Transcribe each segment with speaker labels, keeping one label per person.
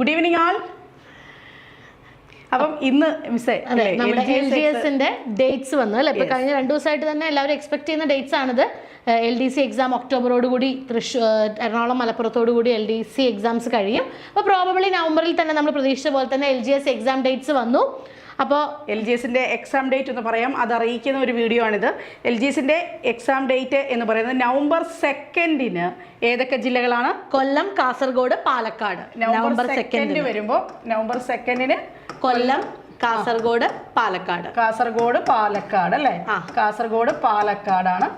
Speaker 1: Good evening ആൾ അപ്പം ഇന്ന് മിസ്സേ
Speaker 2: എൽ ഡി എസിന്റെ ഡേറ്റ്സ് വന്നു അല്ലെ? ഇപ്പൊ കഴിഞ്ഞ രണ്ടു ദിവസമായിട്ട് തന്നെ എല്ലാവരും എക്സ്പെക്ട് ചെയ്യുന്ന ഡേറ്റ്സ് ആണിത്. എൽ ഡി സി എക്സാം ഒക്ടോബറോടുകൂടി തൃശ്ശൂർ എറണാകുളം മലപ്പുറത്തോടുകൂടി എൽ ഡി സി എക്സാംസ് കഴിയും. അപ്പോൾ പ്രോബബിളി നവംബറിൽ തന്നെ നമ്മൾ പ്രതീക്ഷിച്ച പോലെ തന്നെ L G S exam dates വന്നു. അപ്പോൾ
Speaker 1: എൽ ജി എസിന്റെ എക്സാം ഡേറ്റ് എന്ന് പറയാം. അത് അറിയിക്കുന്ന ഒരു വീഡിയോ ആണിത്. എൽ ജി എസിന്റെ എക്സാം ഡേറ്റ് എന്ന് പറയുന്നത് നവംബർ സെക്കൻഡിന് ഏതൊക്കെ ജില്ലകളാണ്?
Speaker 2: കൊല്ലം കാസർഗോഡ് പാലക്കാട്.
Speaker 1: നവംബർ സെക്കൻഡ്
Speaker 2: സെക്കൻഡിന്
Speaker 1: വരുമ്പോൾ നവംബർ സെക്കൻഡിന്
Speaker 2: കൊല്ലം കാസർഗോഡ് പാലക്കാട്.
Speaker 1: കാസർഗോഡ് പാലക്കാട് അല്ലേ? കാസർഗോഡ് പാലക്കാടാണ്.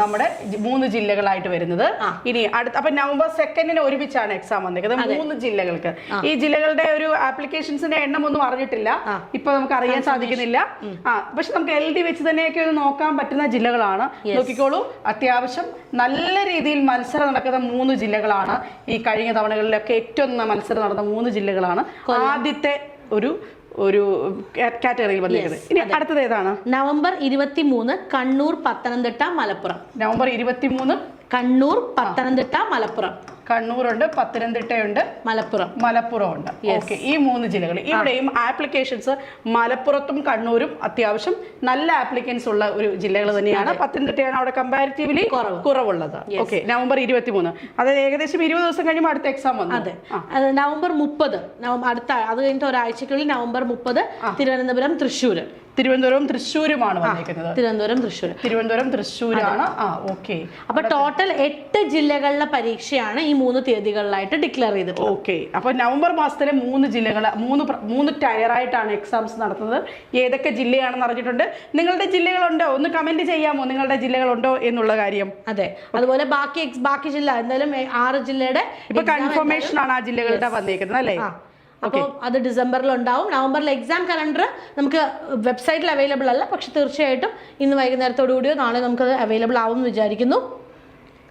Speaker 1: നമ്മുടെ മൂന്ന് ജില്ലകളായിട്ട് വരുന്നത്. ഇനി അടുത്ത അപ്പൊ നവംബർ സെക്കൻഡിന് ഒരുമിച്ചാണ് എക്സാം വന്നിരിക്കുന്നത് മൂന്ന് ജില്ലകൾക്ക്. ഈ ജില്ലകളുടെ ഒരു ആപ്ലിക്കേഷൻസിന്റെ എണ്ണം ഒന്നും അറിഞ്ഞിട്ടില്ല. ഇപ്പൊ നമുക്ക് അറിയാൻ സാധിക്കുന്നില്ല. ആ പക്ഷെ നമുക്ക് എൽ ഡി വെച്ച് തന്നെയൊക്കെ ഒന്ന് നോക്കാൻ പറ്റുന്ന ജില്ലകളാണ്. നോക്കിക്കോളൂ. അത്യാവശ്യം നല്ല രീതിയിൽ മത്സരം നടക്കുന്ന മൂന്ന് ജില്ലകളാണ് ഈ കഴിഞ്ഞ തവണകളിലൊക്കെ ഏറ്റവും മത്സരം നടന്ന മൂന്ന് ജില്ലകളാണ്. ആദ്യത്തെ ഒരു ഒരു കാറ്റഗറിയിൽ വന്നിരിക്കുന്നത് ഇനി അടുത്തത് ഏതാണ്?
Speaker 2: നവംബർ ഇരുപത്തി മൂന്ന് കണ്ണൂർ പത്തനംതിട്ട മലപ്പുറം.
Speaker 1: നവംബർ ഇരുപത്തി മൂന്ന്
Speaker 2: കണ്ണൂർ പത്തനംതിട്ട മലപ്പുറം.
Speaker 1: കണ്ണൂരുണ്ട് പത്തനംതിട്ടയുണ്ട്
Speaker 2: മലപ്പുറം.
Speaker 1: മലപ്പുറം ഉണ്ട് ഓക്കെ ഈ മൂന്ന് ജില്ലകൾ. ഇവിടെയും ആപ്ലിക്കേഷൻസ് മലപ്പുറത്തും കണ്ണൂരും അത്യാവശ്യം നല്ല ആപ്ലിക്കൻസ് ഉള്ള ഒരു ജില്ലകൾ തന്നെയാണ്. പത്തനംതിട്ടയാണ് അവിടെ കമ്പാരിറ്റീവ്ലി
Speaker 2: കുറവ്.
Speaker 1: കുറവുള്ളത്. ഓക്കെ നവംബർ ഇരുപത്തി മൂന്ന് അതായത് ഏകദേശം ഇരുപത് ദിവസം കഴിയുമ്പോൾ അടുത്ത എക്സാം വന്നു.
Speaker 2: അതെ. അത് നവംബർ മുപ്പത്. അടുത്ത അത് കഴിഞ്ഞിട്ട് ഒരാഴ്ചക്കുള്ളിൽ നവംബർ മുപ്പത് തിരുവനന്തപുരം തൃശ്ശൂർ
Speaker 1: തിരുവനന്തപുരം തൃശ്ശൂരുമാണ് വന്നിരിക്കുന്നത്.
Speaker 2: തിരുവനന്തപുരം തൃശ്ശൂർ
Speaker 1: തിരുവനന്തപുരം തൃശ്ശൂരാണ്. ആ ഓക്കെ.
Speaker 2: അപ്പൊ ടോട്ടൽ എട്ട് ജില്ലകളിലെ പരീക്ഷയാണ് ഈ മൂന്ന് തീയതികളിലായിട്ട് ഡിക്ലെയർ ചെയ്തത്
Speaker 1: ഓക്കെ. അപ്പൊ നവംബർ മാസത്തിലെ മൂന്ന് ജില്ലകൾ മൂന്ന് മൂന്ന് ടയറായിട്ടാണ് എക്സാംസ് നടത്തുന്നത്. ഏതൊക്കെ ജില്ലയാണെന്ന് അറിഞ്ഞിട്ടുണ്ട്. നിങ്ങളുടെ ജില്ലകളുണ്ടോ? ഒന്ന് കമന്റ് ചെയ്യാമോ? നിങ്ങളുടെ ജില്ലകളുണ്ടോ എന്നുള്ള കാര്യം?
Speaker 2: അതെ. അതുപോലെ ബാക്കി ബാക്കി ജില്ല എന്തായാലും ആറ് ജില്ലയുടെ
Speaker 1: ഇപ്പൊ കൺഫർമേഷൻ ആണ് ആ ജില്ലകളുടെ വന്നേക്കുന്നത് അല്ലേ?
Speaker 2: അപ്പോൾ അത് ഡിസംബറിൽ ഉണ്ടാവും നവംബറിൽ എക്സാം കലണ്ടർ നമുക്ക് വെബ്സൈറ്റിൽ അവൈലബിൾ അല്ല. പക്ഷെ തീർച്ചയായിട്ടും ഇന്ന് വൈകുന്നേരത്തോടു കൂടിയോ നാളെ നമുക്കത് അവൈലബിൾ ആവും വിചാരിക്കുന്നു.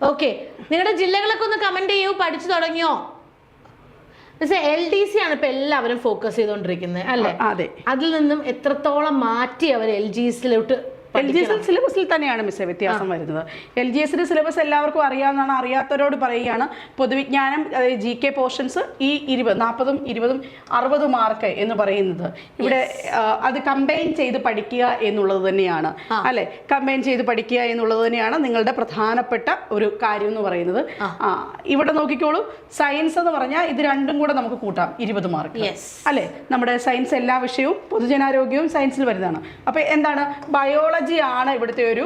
Speaker 2: ഓക്കെ നിങ്ങളുടെ ജില്ലകളൊക്കെ ഒന്ന് കമന്റ് ചെയ്യൂ. പഠിച്ചു തുടങ്ങിയോ? എൽ ഡി സി ആണ് ഇപ്പൊ എല്ലാവരും ഫോക്കസ് ചെയ്തുകൊണ്ടിരിക്കുന്നത് അല്ലേ?
Speaker 1: അതെ.
Speaker 2: അതിൽ നിന്നും എത്രത്തോളം മാറ്റി അവർ എൽ ജി എസിലോട്ട്
Speaker 1: എൽ ജി എസ് സിലബസിൽ തന്നെയാണ് മിസ്സേ വ്യത്യാസം വരുന്നത്. എൽ ജി എസിന്റെ സിലബസ് എല്ലാവർക്കും അറിയാവുന്നതാണ് അറിയാത്തവരോട് പറയുകയാണ്. പൊതുവിജ്ഞാനം ജി കെ പോർഷൻസ് ഈ ഇരുപത് നാൽപ്പതും ഇരുപതും അറുപത് മാർക്ക് എന്ന് പറയുന്നത്. ഇവിടെ അത് കമ്പൈൻ ചെയ്ത് പഠിക്കുക എന്നുള്ളത് തന്നെയാണ്. അല്ലെ? കമ്പൈൻ ചെയ്ത് പഠിക്കുക എന്നുള്ളത് തന്നെയാണ് നിങ്ങളുടെ പ്രധാനപ്പെട്ട ഒരു കാര്യം എന്ന് പറയുന്നത്. ആ. ഇവിടെ നോക്കിക്കോളൂ. സയൻസ് എന്ന് പറഞ്ഞാൽ ഇത് രണ്ടും കൂടെ നമുക്ക് കൂട്ടാം ഇരുപത് മാർക്ക് അല്ലെ? നമ്മുടെ സയൻസ് എല്ലാ വിഷയവും പൊതുജനാരോഗ്യവും സയൻസിൽ വരുന്നതാണ്. അപ്പൊ എന്താണ്? ബയോളജി ആണ് ഇവിടുത്തെ ഒരു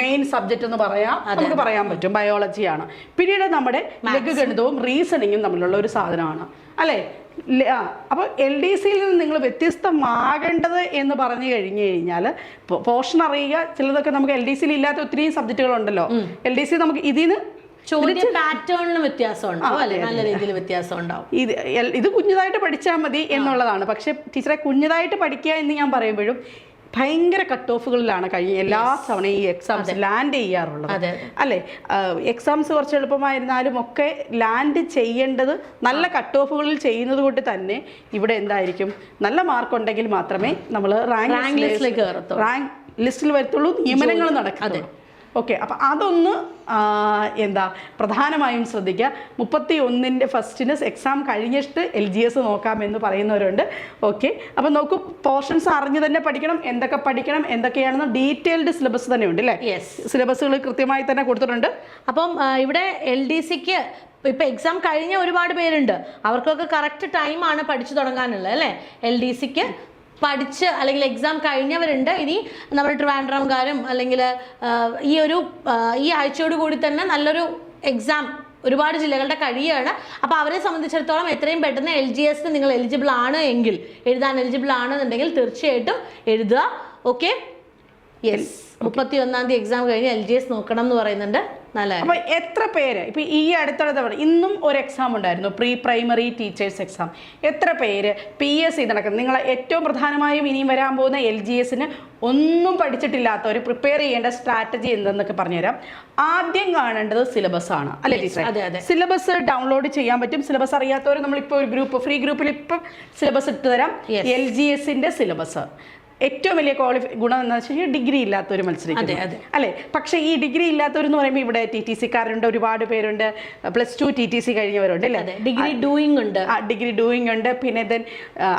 Speaker 1: മെയിൻ സബ്ജക്റ്റ് എന്ന് പറയാം. നമുക്ക് പറയാൻ പറ്റും. ബയോളജി ആണ്. പിന്നീട് നമ്മുടെ ലഘുഗണിതവും റീസണിങ്ങും തമ്മിലുള്ള ഒരു സാധനമാണ്. അല്ലേ? അപ്പൊ അപ്പോൾ എൽ ഡി സിയിൽ നിന്ന് നിങ്ങൾ വ്യത്യസ്തമാകേണ്ടത് എന്ന് പറഞ്ഞു കഴിഞ്ഞു കഴിഞ്ഞാൽ പോർഷൻ അറിയുക. ചിലതൊക്കെ നമുക്ക് എൽ ഡി സിയിൽ ഇല്ലാത്ത ഒത്തിരി സബ്ജക്റ്റുകളുണ്ടല്ലോ എൽ ഡി സി നമുക്ക് ഇതിന്
Speaker 2: ചോദ്യ പാറ്റേണിന് വ്യത്യാസം ഉണ്ടാവും അല്ലെ? നല്ല രീതിയിൽ വ്യത്യാസം ഉണ്ടാവും
Speaker 1: ഇത് ഇത് കുഞ്ഞതായിട്ട് പഠിച്ചാൽ മതി എന്നുള്ളതാണ്. പക്ഷെ ടീച്ചറെ കുഞ്ഞതായിട്ട് പഠിക്കുക എന്ന് ഞാൻ പറയുമ്പോഴും ഭയങ്കര കട്ട് ഓഫുകളിലാണ് കഴിഞ്ഞ എല്ലാ തവണ ഈ എക്സാംസ് ലാൻഡ് ചെയ്യാറുള്ളത്. അല്ലെ? എക്സാംസ് കുറച്ച് എളുപ്പമായിരുന്നാലും ഒക്കെ ലാൻഡ് ചെയ്യേണ്ടത് നല്ല കട്ട് ഓഫുകളിൽ ചെയ്യുന്നത് കൊണ്ട് തന്നെ ഇവിടെ എന്തായിരിക്കും? നല്ല മാർക്ക് ഉണ്ടെങ്കിൽ മാത്രമേ നമ്മൾ റാങ്ക്
Speaker 2: ലിസ്റ്റിലേക്ക്.
Speaker 1: റാങ്ക് ലിസ്റ്റിൽ വരത്തുള്ളൂ നിയമനങ്ങൾ നടക്കത്തുള്ളൂ. ഓക്കെ അപ്പം അതൊന്ന് എന്താ പ്രധാനമായും ശ്രദ്ധിക്കുക. മുപ്പത്തി ഒന്നിന്റെ ഫസ്റ്റിന് എക്സാം കഴിഞ്ഞിട്ട് എൽ ജി എസ് നോക്കാമെന്ന് പറയുന്നവരുണ്ട്. ഓക്കെ അപ്പം നോക്കൂ പോർഷൻസ് അറിഞ്ഞു തന്നെ പഠിക്കണം എന്തൊക്കെ പഠിക്കണം എന്തൊക്കെയാണെന്ന് ഡീറ്റെയിൽഡ് സിലബസ് തന്നെ ഉണ്ട് അല്ലേ
Speaker 2: യെസ്
Speaker 1: സിലബസുകൾ കൃത്യമായി തന്നെ കൊടുത്തിട്ടുണ്ട്.
Speaker 2: അപ്പം ഇവിടെ എൽ ഡി സിക്ക് ഇപ്പൊ എക്സാം കഴിഞ്ഞ ഒരുപാട് പേരുണ്ട്. അവർക്കൊക്കെ കറക്റ്റ് ടൈമാണ് പഠിച്ചു തുടങ്ങാനുള്ളത് അല്ലേ? എൽ ഡി സിക്ക് പഠിച്ച് അല്ലെങ്കിൽ എക്സാം കഴിഞ്ഞവരുണ്ട്. ഇനി നമ്മുടെ ട്രിവാൻഡ്രംകാരും അല്ലെങ്കിൽ ഈ ഒരു ഈ ആഴ്ചയോട് കൂടി തന്നെ നല്ലൊരു എക്സാം ഒരുപാട് ജില്ലകളുടെ കഴിയാണ്. അപ്പോൾ അവരെ സംബന്ധിച്ചിടത്തോളം എത്രയും പെട്ടെന്ന് എൽ ജി എസ് നിങ്ങൾ എലിജിബിൾ ആണ് എങ്കിൽ എഴുതാൻ എലിജിബിൾ ആണെന്നുണ്ടെങ്കിൽ തീർച്ചയായിട്ടും എഴുതുക. ഓക്കെ യെസ് മുപ്പത്തി ഒന്നാം തീയതി എക്സാം കഴിഞ്ഞ് എൽ ജി എസ് നോക്കണം എന്ന് പറയുന്നുണ്ട്.
Speaker 1: അപ്പൊ എത്ര പേര്? ഇപ്പൊ ഈ അടുത്തുള്ള തവണ ഇന്നും ഒരു എക്സാം ഉണ്ടായിരുന്നു. പ്രീ പ്രൈമറി ടീച്ചേഴ്സ് എക്സാം എത്ര പേര്? പി എസ് സി നടക്കുന്നത് നിങ്ങൾ ഏറ്റവും പ്രധാനമായും ഇനിയും വരാൻ പോകുന്ന എൽ ജി എസിന് ഒന്നും പഠിച്ചിട്ടില്ലാത്തവർ പ്രിപ്പയർ ചെയ്യേണ്ട സ്ട്രാറ്റജി എന്തെന്നൊക്കെ പറഞ്ഞുതരാം. ആദ്യം കാണേണ്ടത് സിലബസ് ആണ്. അല്ലേ ടീച്ചർ
Speaker 2: അതെ അതെ.
Speaker 1: സിലബസ് ഡൗൺലോഡ് ചെയ്യാൻ പറ്റും. സിലബസ് അറിയാത്തവർ നമ്മളിപ്പോൾ ഒരു ഗ്രൂപ്പ് ഫ്രീ ഗ്രൂപ്പിൽ ഇപ്പം സിലബസ് ഇട്ട് തരാം. എൽ ജി എസിന്റെ സിലബസ് ഏറ്റവും വലിയ ക്വാളിഫി ഗുണം എന്താ വെച്ച് കഴിഞ്ഞാൽ ഡിഗ്രി ഇല്ലാത്തവർ മത്സരിക്കുന്നു. അല്ലേ? പക്ഷേ ഈ ഡിഗ്രി ഇല്ലാത്തവരെന്ന് പറയുമ്പോൾ ഇവിടെ ടി ടി സിക്കാരുണ്ട് ഒരുപാട് പേരുണ്ട്. Plus two T T C കഴിഞ്ഞവരുണ്ട് അല്ലേ?
Speaker 2: ഡിഗ്രി ഡൂയിങ് ഉണ്ട്.
Speaker 1: ആ ഡിഗ്രി ഡൂയിങ് ഉണ്ട്. പിന്നെ ദെൻ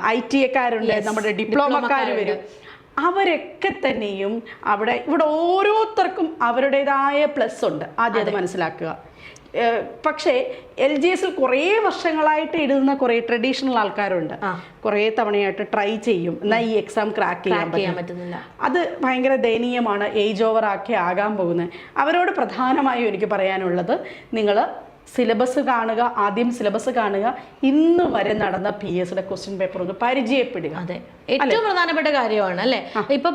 Speaker 1: ഐ ടി എക്കാരുണ്ട്. നമ്മുടെ ഡിപ്ലോമക്കാർ വരും. അവരൊക്കെ തന്നെയും അവിടെ ഇവിടെ ഓരോരുത്തർക്കും അവരുടേതായ പ്ലസ് ഉണ്ട്. ആദ്യം അത്. മനസ്സിലാക്കുക. പക്ഷേ എൽ ജി എസിൽ കുറേ വർഷങ്ങളായിട്ട് എഴുതുന്ന കുറേ ട്രഡീഷണൽ ആൾക്കാരുണ്ട്. കുറേ തവണയായിട്ട് ട്രൈ ചെയ്യും. എന്നാൽ ഈ എക്സാം ക്രാക്ക് ചെയ്യാൻ
Speaker 2: പറ്റുന്നില്ല.
Speaker 1: അത് ഭയങ്കര ദയനീയമാണ് ഏജ് ഓവർ ആക്കി ആകാൻ പോകുന്നത്. അവരോട് പ്രധാനമായും എനിക്ക് പറയാനുള്ളത് നിങ്ങൾ സിലബസ് കാണുക ആദ്യം സിലബസ് കാണുക. ഇന്ന് വരെ നടന്ന പി എസിയുടെ ക്വസ്റ്റ്യൻ പേപ്പർ ഒന്ന് പരിചയപ്പെടുക.
Speaker 2: അതെ. ഏറ്റവും പ്രധാനപ്പെട്ട കാര്യമാണ് അല്ലേ? ഇപ്പൊ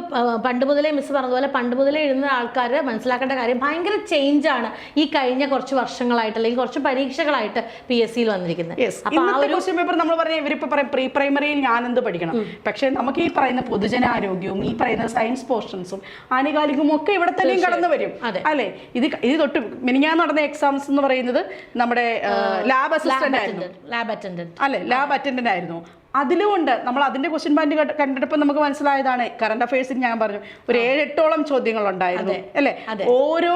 Speaker 2: പണ്ട് മുതലേ മിസ് പറഞ്ഞതുപോലെ പണ്ട് മുതലേ എഴുതുന്ന ആൾക്കാർ മനസ്സിലാക്കേണ്ട കാര്യം ഭയങ്കര ചേഞ്ച് ആണ് ഈ കഴിഞ്ഞ കുറച്ച് വർഷങ്ങളായിട്ട് അല്ലെങ്കിൽ കുറച്ച് പരീക്ഷകളായിട്ട് പി എസ് സിയിൽ വന്നിരിക്കുന്നത്.
Speaker 1: ക്വസ്റ്റ്യൻ പേപ്പർ നമ്മൾ പറഞ്ഞ ഇവരിപ്പോ പറയും പ്രീ പ്രൈമറിയിൽ ഞാൻ എന്ത് പഠിക്കണം പക്ഷെ നമുക്ക് ഈ പറയുന്ന പൊതുജനാരോഗ്യവും ഈ പറയുന്ന സയൻസ് പോർഷൻസും ആനുകാലികവും ഒക്കെ ഇവിടെ തന്നെയും കടന്നു വരും
Speaker 2: അതെ.
Speaker 1: അല്ലെ? ഇത് ഇത് തൊട്ട് മിനിഞ്ഞാൻ നടന്ന എക്സാംസ് എന്ന് പറയുന്നത് നമ്മുടെ ലാബ് അസിസ്റ്റന്റ് ആയിരുന്നു.
Speaker 2: ലാബ് അറ്റൻഡന്റ്
Speaker 1: അല്ലെ ലാബ് അറ്റൻഡന്റ് ആയിരുന്നു. അതിലുമുണ്ട്. നമ്മൾ അതിന്റെ ക്വസ്റ്റ്യൻ ബാങ്ക് കണ്ടിട്ടപ്പോൾ നമുക്ക് മനസ്സിലായതാണ്. കറണ്ട് അഫയേഴ്സിൽ ഞാൻ പറഞ്ഞു ഒരു ഏഴെട്ടോളം ചോദ്യങ്ങൾ ഉണ്ടായിരുന്നു അല്ലെ? ഓരോ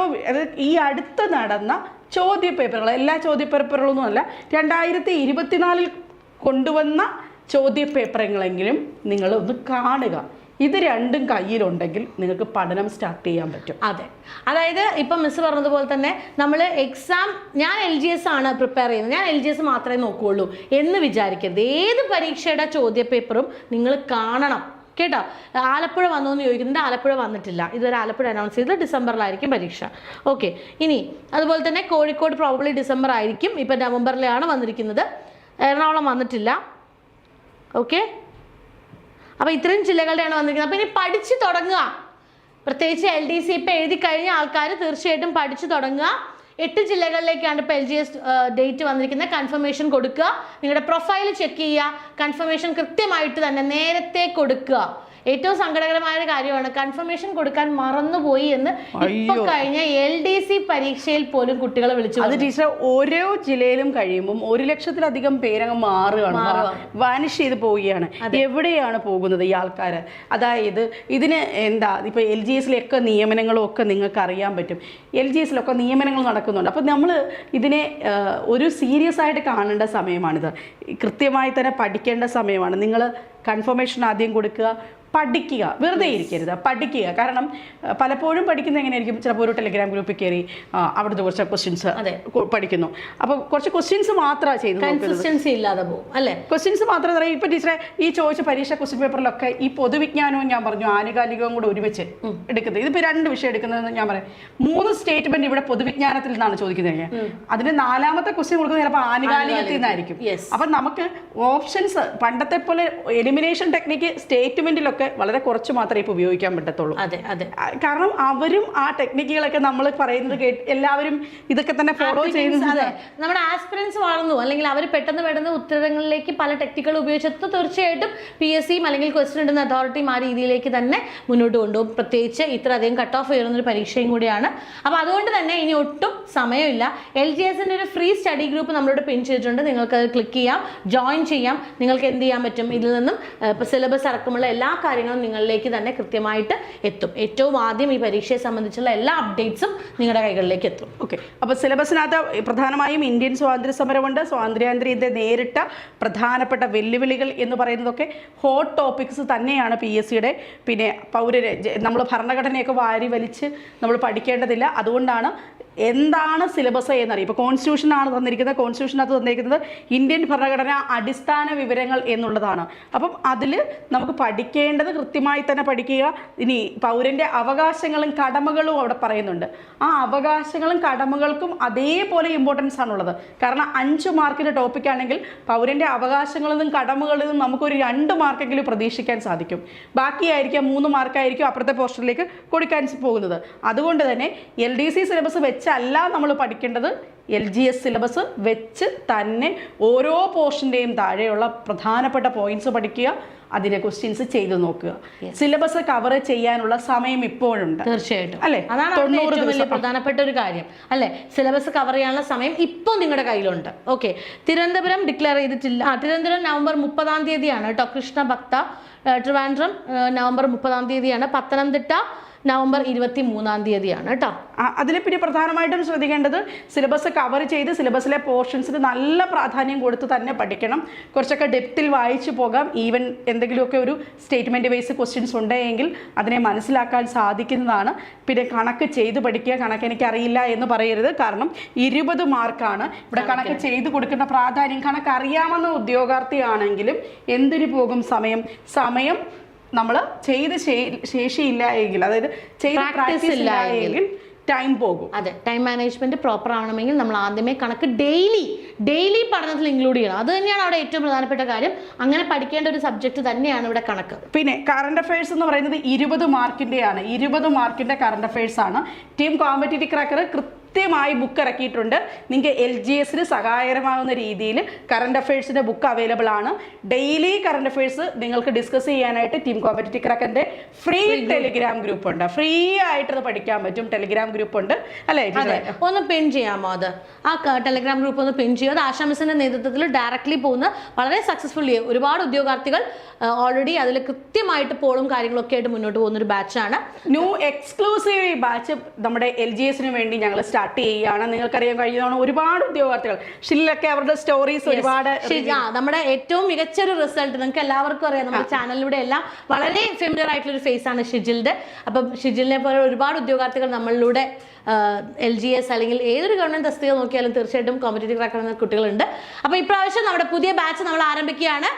Speaker 1: ഈ അടുത്ത് നടന്ന ചോദ്യ പേപ്പറുകൾ എല്ലാ ചോദ്യ പേപ്പറുകളൊന്നും അല്ല രണ്ടായിരത്തി ഇരുപത്തിനാലിൽ കൊണ്ടുവന്ന ചോദ്യ പേപ്പറുകളെങ്കിലും നിങ്ങൾ ഒന്ന് കാണുക. ഇത് രണ്ടും കയ്യിലുണ്ടെങ്കിൽ നിങ്ങൾക്ക് പഠനം സ്റ്റാർട്ട് ചെയ്യാൻ പറ്റും.
Speaker 2: അതെ. അതായത് ഇപ്പം മിസ് പറഞ്ഞതുപോലെ തന്നെ നമ്മൾ എക്സാം ഞാൻ എൽ ജി എസ് ആണ് പ്രിപ്പയർ ചെയ്യുന്നത്. ഞാൻ എൽ ജി എസ് മാത്രമേ നോക്കുകയുള്ളൂ എന്ന് വിചാരിക്കരുത്. ഏത് പരീക്ഷയുടെ ചോദ്യപേപ്പറും നിങ്ങൾ കാണണം. കേട്ടോ? ആലപ്പുഴ വന്നു എന്ന് ചോദിക്കുന്നുണ്ട് ആലപ്പുഴ വന്നിട്ടില്ല. ഇതുവരെ ആലപ്പുഴ അനൗൺസ് ചെയ്ത് ഡിസംബറിലായിരിക്കും പരീക്ഷ. ഓക്കെ ഇനി അതുപോലെ തന്നെ കോഴിക്കോട് പ്രോബ്ലി ഡിസംബർ ആയിരിക്കും. ഇപ്പം നവംബറിലാണ് വന്നിരിക്കുന്നത്. എറണാകുളം വന്നിട്ടില്ല. ഓക്കെ അപ്പോൾ ഇത്രയും ജില്ലകളുടെയാണ് വന്നിരിക്കുന്നത്. അപ്പോൾ ഇനി പഠിച്ചു തുടങ്ങുക. പ്രത്യേകിച്ച് എൽ ഡി സി ഇപ്പം എഴുതി കഴിഞ്ഞ ആൾക്കാർ തീർച്ചയായിട്ടും പഠിച്ചു തുടങ്ങുക. എട്ട് ജില്ലകളിലേക്കാണ് ഇപ്പോൾ എൽ ജി എസ് ഡേറ്റ് വന്നിരിക്കുന്നത്. കൺഫർമേഷൻ കൊടുക്കുക. നിങ്ങളുടെ പ്രൊഫൈൽ ചെക്ക് ചെയ്യുക. കൺഫർമേഷൻ കൃത്യമായിട്ട് തന്നെ നേരത്തെ കൊടുക്കുക. ഏറ്റവും സങ്കടകരമായ ഒരു കാര്യമാണ്. കൺഫർമേഷൻ കൊടുക്കാൻ മറന്നുപോയി എന്ന് ഇപ്പൊ കഴിഞ്ഞ എൽ ഡി പരീക്ഷയിൽ പോലും കുട്ടികളെ വിളിച്ചു
Speaker 1: അത് ടീച്ചർ ഓരോ ജില്ലയിലും കഴിയുമ്പോൾ ഒരു ലക്ഷത്തിലധികം പേരങ്ങ് മാറുകയാണ്. വാനിഷ് ചെയ്ത് പോവുകയാണ്. എവിടെയാണ് പോകുന്നത് ഈ ആൾക്കാർ അതായത് ഇതിന് എന്താ ഇപ്പൊ എൽ ജി എസിലൊക്കെ നിയമനങ്ങളും ഒക്കെ നിങ്ങൾക്ക് അറിയാൻ പറ്റും. എൽ ജി എസിലൊക്കെ നിയമനങ്ങൾ നടക്കുന്നുണ്ട്. അപ്പോൾ നമ്മൾ ഇതിനെ ഒരു സീരിയസ് ആയിട്ട് കാണേണ്ട സമയമാണിത്. കൃത്യമായി തന്നെ പഠിക്കേണ്ട സമയമാണ്. നിങ്ങൾ കൺഫർമേഷൻ ആദ്യം കൊടുക്കുക. പഠിക്കുക വെറുതെ ഇരിക്കരുത്. പഠിക്കുക. കാരണം പലപ്പോഴും പഠിക്കുന്ന എങ്ങനെയായിരിക്കും? ചിലപ്പോൾ ഒരു ടെലിഗ്രാം ഗ്രൂപ്പിൽ കയറി അവിടുത്തെ കുറച്ച് ക്വസ്റ്റ്യൻസ് പഠിക്കുന്നു. അപ്പോൾ കുറച്ച് ക്വസ്റ്റ്യൻസ് മാത്രമാണ് ചെയ്തു
Speaker 2: കൺസിസ്റ്റൻസി ഇല്ലാതെ പോകും അല്ലേ?
Speaker 1: ക്വസ്റ്റ്യൻസ് മാത്രം അറിയാം ഇപ്പം ടീച്ചറെ ഈ ചോദിച്ച പരീക്ഷ ക്വസ്റ്റ്യൻ പേപ്പറിലൊക്കെ ഈ പൊതുവിജ്ഞാനവും ഞാൻ പറഞ്ഞു ആനുകാലികവും കൂടെ ഒരുമിച്ച് എടുക്കുന്നത്. ഇതിപ്പോൾ രണ്ട് വിഷയം എടുക്കുന്നതെന്ന് ഞാൻ പറയാം. മൂന്ന് സ്റ്റേറ്റ്മെന്റ് ഇവിടെ പൊതുവിജ്ഞാനത്തിൽ നിന്നാണ് ചോദിക്കുന്നത്. അതിന് നാലാമത്തെ ക്വസ്റ്റ്യൻ കൊടുക്കുന്നത് ചിലപ്പോൾ ആനുകാലികത്തിൽ നിന്നായിരിക്കും. അപ്പം നമുക്ക് ഓപ്ഷൻസ് പണ്ടത്തെ പോലെ എലിമിനേഷൻ ടെക്നിക്ക് സ്റ്റേറ്റ്മെന്റിലൊക്കെ വളരെ കുറച്ച് മാത്രമേ ഇപ്പോൾ ഉപയോഗിക്കാൻ പറ്റത്തുള്ളൂ.
Speaker 2: അതെ അതെ.
Speaker 1: കാരണം അവരും ആ ടെക്നിക്കുകളൊക്കെ നമ്മൾ പറയുന്നത് കേട്ട് എല്ലാവരും ഇതൊക്കെ തന്നെ ഫോളോ ചെയ്യുന്നത്
Speaker 2: നമ്മുടെ ആസ്പിറൻസ് വളർന്നു. അല്ലെങ്കിൽ അവർ പെട്ടെന്ന് പെട്ടെന്ന് ഉത്തരങ്ങളിലേക്ക് പല ടെക്നിക്കുകൾ ഉപയോഗിച്ചത് തീർച്ചയായിട്ടും പി എസ് സിയും അല്ലെങ്കിൽ ക്വസ്റ്റൻ ഇടുന്ന അതോറിറ്റിയും ആ രീതിയിലേക്ക് തന്നെ മുന്നോട്ട് കൊണ്ടുപോകും. പ്രത്യേകിച്ച് ഇത്ര അധികം കട്ട് ഓഫ് ചെയ്യുന്ന ഒരു പരീക്ഷയും കൂടിയാണ്. അപ്പോൾ അതുകൊണ്ട് തന്നെ ഇനി ഒട്ടും സമയമില്ല. എൽ ജി എസിന്റെ ഒരു ഫ്രീ സ്റ്റഡി ഗ്രൂപ്പ് നമ്മളോട് പിൻ ചെയ്തിട്ടുണ്ട്. നിങ്ങൾക്ക് അത് ക്ലിക്ക് ചെയ്യാം ജോയിൻ ചെയ്യാം. നിങ്ങൾക്ക് എന്ത് ചെയ്യാൻ പറ്റും? ഇതിൽ നിന്നും സിലബസ് അടക്കമുള്ള എല്ലാ കാര്യങ്ങളും നിങ്ങളിലേക്ക് തന്നെ കൃത്യമായിട്ട് എത്തും. ഏറ്റവും ആദ്യം ഈ പരീക്ഷയെ സംബന്ധിച്ചുള്ള എല്ലാ അപ്ഡേറ്റ്സും നിങ്ങളുടെ കൈകളിലേക്ക് എത്തും.
Speaker 1: ഓക്കെ അപ്പോൾ സിലബസിനകത്ത് പ്രധാനമായും ഇന്ത്യൻ സ്വാതന്ത്ര്യ സമരമുണ്ട് സ്വാതന്ത്ര്യാന്തരത്തെ നേരിട്ട പ്രധാനപ്പെട്ട വെല്ലുവിളികൾ എന്ന് പറയുന്നതൊക്കെ ഹോട്ട് ടോപ്പിക്സ് തന്നെയാണ് പി എസ് സിയുടെ പിന്നെ പൗരരെ നമ്മൾ ഭരണഘടനയൊക്കെ വാരി വലിച്ച് നമ്മൾ പഠിക്കേണ്ടതില്ല. അതുകൊണ്ടാണ് എന്താണ് സിലബസ് എന്നറിയും. ഇപ്പോൾ കോൺസ്റ്റിറ്റ്യൂഷൻ ആണ് തന്നിരിക്കുന്നത്. കോൺസ്റ്റിറ്റ്യൂഷനകത്ത് തന്നിരിക്കുന്നത് ഇന്ത്യൻ ഭരണഘടന അടിസ്ഥാന വിവരങ്ങൾ എന്നുള്ളതാണ്. അപ്പം അതിൽ നമുക്ക് പഠിക്കേണ്ടത് കൃത്യമായി തന്നെ പഠിക്കുക. ഇനി പൗരന്റെ അവകാശങ്ങളും കടമകളും അവിടെ പറയുന്നുണ്ട്. ആ അവകാശങ്ങളും കടമകൾക്കും അതേപോലെ ഇമ്പോർട്ടൻസ് ആണുള്ളത്. കാരണം അഞ്ച് മാർക്കിന്റെ ടോപ്പിക് ആണെങ്കിൽ പൗരന്റെ അവകാശങ്ങളിൽ നിന്നും കടമകളിൽ നിന്നും നമുക്കൊരു രണ്ട് മാർക്കെങ്കിലും പ്രതീക്ഷിക്കാൻ സാധിക്കും. ബാക്കിയായിരിക്കാം മൂന്ന് മാർക്കായിരിക്കും അപ്പുറത്തെ പോസ്റ്ററിലേക്ക് കൊടുക്കാൻ പോകുന്നത്. അതുകൊണ്ട് തന്നെ എൽ ഡി സി സിലബസ് വെച്ചല്ല നമ്മൾ പഠിക്കേണ്ടത് എൽ ജി എസ് സിലബസ് വെച്ച് തന്നെ ഓരോ പോർഷന്റെയും താഴെയുള്ള പ്രധാനപ്പെട്ട പോയിന്റ്സ് പഠിക്കുക അതിലെ ക്വസ്റ്റ്യൻസ് ചെയ്തു നോക്കുക. സിലബസ് കവർ ചെയ്യാനുള്ള സമയം ഇപ്പോഴുണ്ട്.
Speaker 2: തീർച്ചയായിട്ടും.
Speaker 1: അല്ലെ?
Speaker 2: അതാണ് ഏറ്റവും വലിയ
Speaker 1: ദിവസം.
Speaker 2: പ്രധാനപ്പെട്ട ഒരു കാര്യം. അല്ലെ? സിലബസ് കവർ ചെയ്യാനുള്ള സമയം ഇപ്പോൾ നിങ്ങളുടെ കയ്യിലുണ്ട്. ഓക്കെ തിരുവനന്തപുരം ഡിക്ലെയർ ചെയ്തിട്ടില്ല. ആ തിരുവനന്തപുരം നവംബർ മുപ്പതാം തീയതിയാണ് കേട്ടോ. കൃഷ്ണ ഭക്ത ട്രിവാൻഡ്രം നവംബർ മുപ്പതാം തീയതിയാണ്. പത്തനംതിട്ട നവംബർ ഇരുപത്തി മൂന്നാം തീയതിയാണ് കേട്ടോ.
Speaker 1: അതിൽ പിന്നെ പ്രധാനമായിട്ടും ശ്രദ്ധിക്കേണ്ടത് സിലബസ് കവർ ചെയ്ത് സിലബസിലെ പോർഷൻസിന് നല്ല പ്രാധാന്യം കൊടുത്ത് തന്നെ പഠിക്കണം. കുറച്ചൊക്കെ ഡെപ്തിൽ വായിച്ചു പോകാം. ഈവൻ എന്തെങ്കിലുമൊക്കെ ഒരു സ്റ്റേറ്റ്മെന്റ് ബേസ് ക്വസ്റ്റ്യൻസ് ഉണ്ടെങ്കിൽ അതിനെ മനസ്സിലാക്കാൻ സാധിക്കുന്നതാണ്. പിന്നെ കണക്ക് ചെയ്ത് പഠിക്കുക. കണക്ക് എനിക്കറിയില്ല എന്ന് പറയരുത്. കാരണം ഇരുപത് മാർക്കാണ്. ഇവിടെ കണക്ക് ചെയ്ത് കൊടുക്കുന്ന പ്രാധാന്യം കണക്ക് അറിയാമെന്ന ഉദ്യോഗാർത്ഥിയാണെങ്കിലും എന്തിനു പോകും സമയം? സമയം നമ്മൾ ചെയ്ത് ശേഷിയില്ല എങ്കിൽ അതായത് ചെയ്ത് പ്രാക്ടീസ്
Speaker 2: ഇല്ല
Speaker 1: എങ്കിൽ. ടൈം പോകും.
Speaker 2: അതെ ടൈം മാനേജ്മെന്റ് പ്രോപ്പർ ആവണമെങ്കിൽ നമ്മൾ ആദ്യമേ കണക്ക് ഡെയിലി ഡെയിലി പഠനത്തിൽ ഇൻക്ലൂഡ് ചെയ്യണം. അത് തന്നെയാണ് അവിടെ ഏറ്റവും പ്രധാനപ്പെട്ട കാര്യം. അങ്ങനെ പഠിക്കേണ്ട ഒരു സബ്ജക്ട് തന്നെയാണ് ഇവിടെ കണക്ക്.
Speaker 1: പിന്നെ കറണ്ട് അഫയേഴ്സ് എന്ന് പറയുന്നത് ഇരുപത് മാർക്കിന്റെയാണ് ഇരുപത് മാർക്കിന്റെ കറണ്ട് അഫയേഴ്സ് ആണ്. ടീം കോമ്പറ്റീറ്റീവ് ക്രാക്കർ കൃത്യമായി ബുക്ക് ഇറക്കിയിട്ടുണ്ട്. നിങ്ങൾക്ക് എൽ ജി എസിന് സഹായകരമാകുന്ന രീതിയിൽ കറണ്ട് അഫയേഴ്സിന്റെ ബുക്ക് അവൈലബിൾ ആണ്. ഡെയിലി കറണ്ട് അഫയേഴ്സ് നിങ്ങൾക്ക് ഡിസ്കസ് ചെയ്യാനായിട്ട് ടീം കോമ്പറ്റീറ്റീവ് ക്രാക്കറിന്റെ ഫ്രീ ടെലിഗ്രാം ഗ്രൂപ്പ് ഉണ്ട്. ഫ്രീ ആയിട്ടത് പഠിക്കാൻ പറ്റും. ടെലിഗ്രാം ഗ്രൂപ്പ് ഉണ്ട്. അല്ലേ
Speaker 2: ഒന്ന് പിൻ ചെയ്യാമോ അത്? ആ ടെലിഗ്രാം ഗ്രൂപ്പ് ഒന്ന് പിൻ ചെയ്യുക. അത് ആശാമിസിന്റെ നേതൃത്വത്തിൽ ഡയറക്ട്ലി പോകുന്ന വളരെ സക്സസ്ഫുള്ളി ഒരുപാട് ഉദ്യോഗാർത്ഥികൾ ഓൾറെഡി അതിൽ കൃത്യമായിട്ട് പോളും കാര്യങ്ങളൊക്കെ ആയിട്ട് മുന്നോട്ട് പോകുന്ന ഒരു ബാച്ചാണ്
Speaker 1: ന്യൂ എക്സ്ക്ലൂസീവ് ബാച്ച് നമ്മുടെ എൽ ജി എസിന് വേണ്ടി ഞങ്ങൾ സ്റ്റാർട്ട് ചെയ്യുകയാണ് നിങ്ങൾക്കറിയാൻ കഴിയുന്നതാണ് ഒരുപാട് ഉദ്യോഗാർത്ഥികൾ. ഷില്ലൊക്കെ അവരുടെ സ്റ്റോറീസ് ഒരുപാട്
Speaker 2: നമ്മുടെ ഏറ്റവും മികച്ച ഒരു റിസൾട്ട് നിങ്ങൾക്ക് എല്ലാവർക്കും അറിയാം. നമ്മുടെ ചാനലിലൂടെ എല്ലാം വളരെ ഫെമിലിയർ ആയിട്ടുള്ള ഒരു ഫേസ് ആണ് ഷിജിലിന്റെ. അപ്പം ഷിജിലിനെ പോലെ ഒരുപാട് ഉദ്യോഗാർത്ഥികൾ നമ്മളിലൂടെ എൽ ജി എസ് അല്ലെങ്കിൽ ഏതൊരു ഗവൺമെന്റ് തസ്തിക നോക്കിയാലും തീർച്ചയായിട്ടും കോമ്പറ്റേറ്റീവ് ആക്കുന്ന കുട്ടികളുണ്ട്. അപ്പോൾ ഇപ്രാവശ്യം നമ്മുടെ പുതിയ ബാച്ച് നമ്മൾ ആരംഭിക്കുകയാണ്.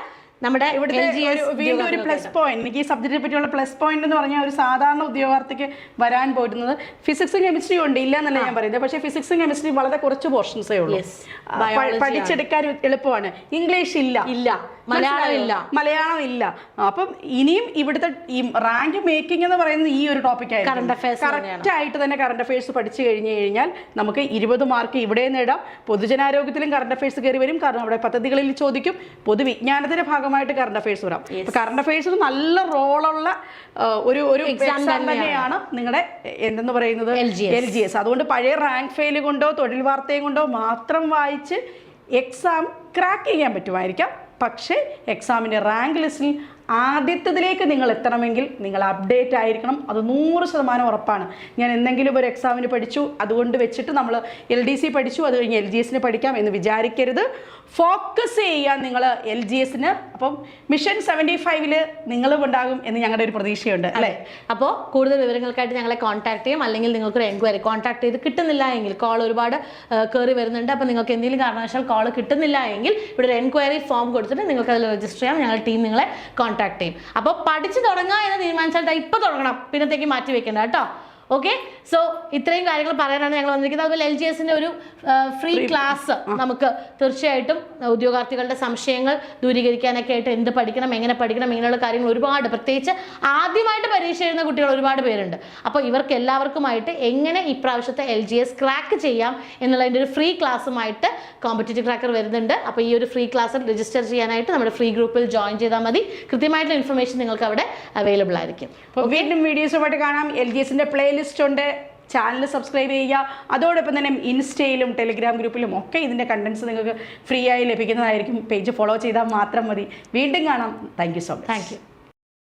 Speaker 2: നമ്മുടെ
Speaker 1: ഇവിടുത്തെ വീണ്ടും ഒരു പ്ലസ് പോയിന്റ് എനിക്ക് ഈ സബ്ജക്റ്റിനെ പറ്റിയുള്ള പ്ലസ് പോയിന്റ് എന്ന് പറഞ്ഞാൽ ഒരു സാധാരണ ഉദ്യോഗാർത്ഥിക്ക് വരാൻ പോയിരുന്നത് ഫിസിക്സും കെമിസ്ട്രിയും ഉണ്ട് ഇല്ല എന്നല്ല ഞാൻ പറയുന്നത്. പക്ഷേ ഫിസിക്സും കെമിസ്ട്രിയും വളരെ കുറച്ച് പോർഷൻസേ ഉള്ളൂ പഠിച്ചെടുക്കാൻ എളുപ്പമാണ്. ഇംഗ്ലീഷ് ഇല്ല.
Speaker 2: ഇല്ല. മലയാളം ഇല്ല.
Speaker 1: മലയാളം ഇല്ല. അപ്പം ഇനിയും ഇവിടുത്തെ ഈ റാങ്ക് മേക്കിംഗ് എന്ന് പറയുന്നത് ഈ ഒരു ടോപ്പിക്
Speaker 2: Current അഫയേഴ്സ്.
Speaker 1: കറക്റ്റ് ആയിട്ട് തന്നെ കറണ്ട് അഫയേഴ്സ് പഠിച്ചു കഴിഞ്ഞു കഴിഞ്ഞാൽ നമുക്ക് ഇരുപത് മാർക്ക് ഇവിടെ നേടാം. പൊതുജനാരോഗ്യത്തിലും കറണ്ട് അഫയേഴ്സ് കയറി വരും. കാരണം അവിടെ പദ്ധതികളിൽ ചോദിക്കും. പൊതുവിജ്ഞാനത്തിന്റെ ഭാഗമായിട്ട് കറണ്ട് അഫയേഴ്സ് വരാം. കറണ്ട് അഫയേഴ്സ് നല്ല റോളുള്ള ഒരു ഒരു എക്സാം തന്നെയാണ്. നിങ്ങളുടെ എന്തെന്ന് പറയുന്നത്. എൽ ജി എസ് അതുകൊണ്ട് പഴയ റാങ്ക് ഫെയിൽ കൊണ്ടോ തൊഴിൽ വാർത്തയും കൊണ്ടോ മാത്രം വായിച്ച് എക്സാം ക്രാക്ക് ചെയ്യാൻ പറ്റുമായിരിക്കാം. പക്ഷേ എക്സാമിന്റെ റാങ്ക് ലിസ്റ്റിൽ ആദ്യത്തതിലേക്ക് നിങ്ങൾ എത്തണമെങ്കിൽ നിങ്ങൾ അപ്ഡേറ്റ് ആയിരിക്കണം. അത് നൂറ് ശതമാനം ഉറപ്പാണ്. ഞാൻ എന്തെങ്കിലും ഒരു എക്സാമിന് പഠിച്ചു അതുകൊണ്ട് വെച്ചിട്ട് നമ്മൾ എൽ ഡി സി പഠിച്ചു അത് കഴിഞ്ഞ് എൽ ജി എസിന് പഠിക്കാം എന്ന് വിചാരിക്കരുത്. ഫോക്കസ് ചെയ്യാൻ നിങ്ങൾ എൽ ജി എസിന് അപ്പം മിഷൻ സെവന്റി ഫൈവിൽ നിങ്ങളും ഉണ്ടാകും എന്ന് ഞങ്ങളുടെ ഒരു പ്രതീക്ഷയുണ്ട് അല്ലേ?
Speaker 2: അപ്പോൾ കൂടുതൽ വിവരങ്ങൾക്കായിട്ട് ഞങ്ങളെ കോൺടാക്ട് ചെയ്യും. അല്ലെങ്കിൽ നിങ്ങൾക്കൊരു എൻക്വയറി കോൺടാക്ട് ചെയ്ത് കിട്ടുന്നില്ല എങ്കിൽ കോൾ ഒരുപാട് കയറി വരുന്നുണ്ട്. അപ്പോൾ നിങ്ങൾക്ക് എന്തെങ്കിലും കാരണവശാൽ കോൾ കിട്ടുന്നില്ല എങ്കിൽ ഇവിടെ ഒരു എൻക്വയറി ഫോം കൊടുത്തിട്ട് നിങ്ങൾക്ക് അതിൽ രജിസ്റ്റർ ചെയ്യാം. ഞങ്ങളുടെ ടീം നിങ്ങളെ കോൺടാക്ട് ചെയ്യും അപ്പോൾ പഠിച്ചു തുടങ്ങുക എന്ന് തീരുമാനിച്ചാൽ ദാ ഇപ്പോൾ തുടങ്ങണം. പിന്നത്തേക്ക് മാറ്റി വെക്കണ്ട കേട്ടോ. ഓക്കെ സോ ഇത്രയും കാര്യങ്ങൾ പറയാനാണ് ഞങ്ങൾ വന്നിരിക്കുന്നത്. അതുപോലെ എൽ ജി എസിന്റെ ഒരു ഫ്രീ ക്ലാസ് നമുക്ക് തീർച്ചയായിട്ടും ഉദ്യോഗാർത്ഥികളുടെ സംശയങ്ങൾ ദൂരീകരിക്കാനൊക്കെ ആയിട്ട് എന്ത് പഠിക്കണം എങ്ങനെ പഠിക്കണം ഇങ്ങനെയുള്ള കാര്യങ്ങൾ ഒരുപാട്. പ്രത്യേകിച്ച് ആദ്യമായിട്ട് പരീക്ഷ എഴുതുന്ന കുട്ടികൾ ഒരുപാട് പേരുണ്ട്. അപ്പോൾ ഇവർക്ക് എല്ലാവർക്കുമായിട്ട് എങ്ങനെ ഇപ്രാവശ്യത്തെ എൽ ജി എസ് ക്രാക്ക് ചെയ്യാം എന്നുള്ളതിന്റെ ഒരു ഫ്രീ ക്ലാസ്സുമായിട്ട് കോമ്പറ്റേറ്റീവ് ക്രാക്കർ വരുന്നുണ്ട്. അപ്പോൾ ഈ ഒരു ഫ്രീ ക്ലാസ് രജിസ്റ്റർ ചെയ്യാനായിട്ട് നമ്മുടെ ഫ്രീ ഗ്രൂപ്പിൽ ജോയിൻ ചെയ്താൽ മതി. കൃത്യമായിട്ടുള്ള ഇൻഫർമേഷൻ നിങ്ങൾക്ക് അവിടെ അവൈലബിൾ ആയിരിക്കും.
Speaker 1: വീണ്ടും വീഡിയോസുമായിട്ട് കാണാം. എൽ ജി എസിന്റെ പ്ലേലിസ്റ്റ് ഉണ്ട്. ചാനൽ സബ്സ്ക്രൈബ് ചെയ്യുക. അതോടൊപ്പം തന്നെ ഇൻസ്റ്റയിലും ടെലിഗ്രാം ഗ്രൂപ്പിലും ഒക്കെ ഇതിന്റെ കണ്ടൻസ് നിങ്ങൾക്ക് ഫ്രീ ആയി ലഭിക്കുന്നതായിരിക്കും. പേജ് ഫോളോ ചെയ്താൽ മാത്രം മതി. വീണ്ടും കാണാം. Thank so much
Speaker 2: thank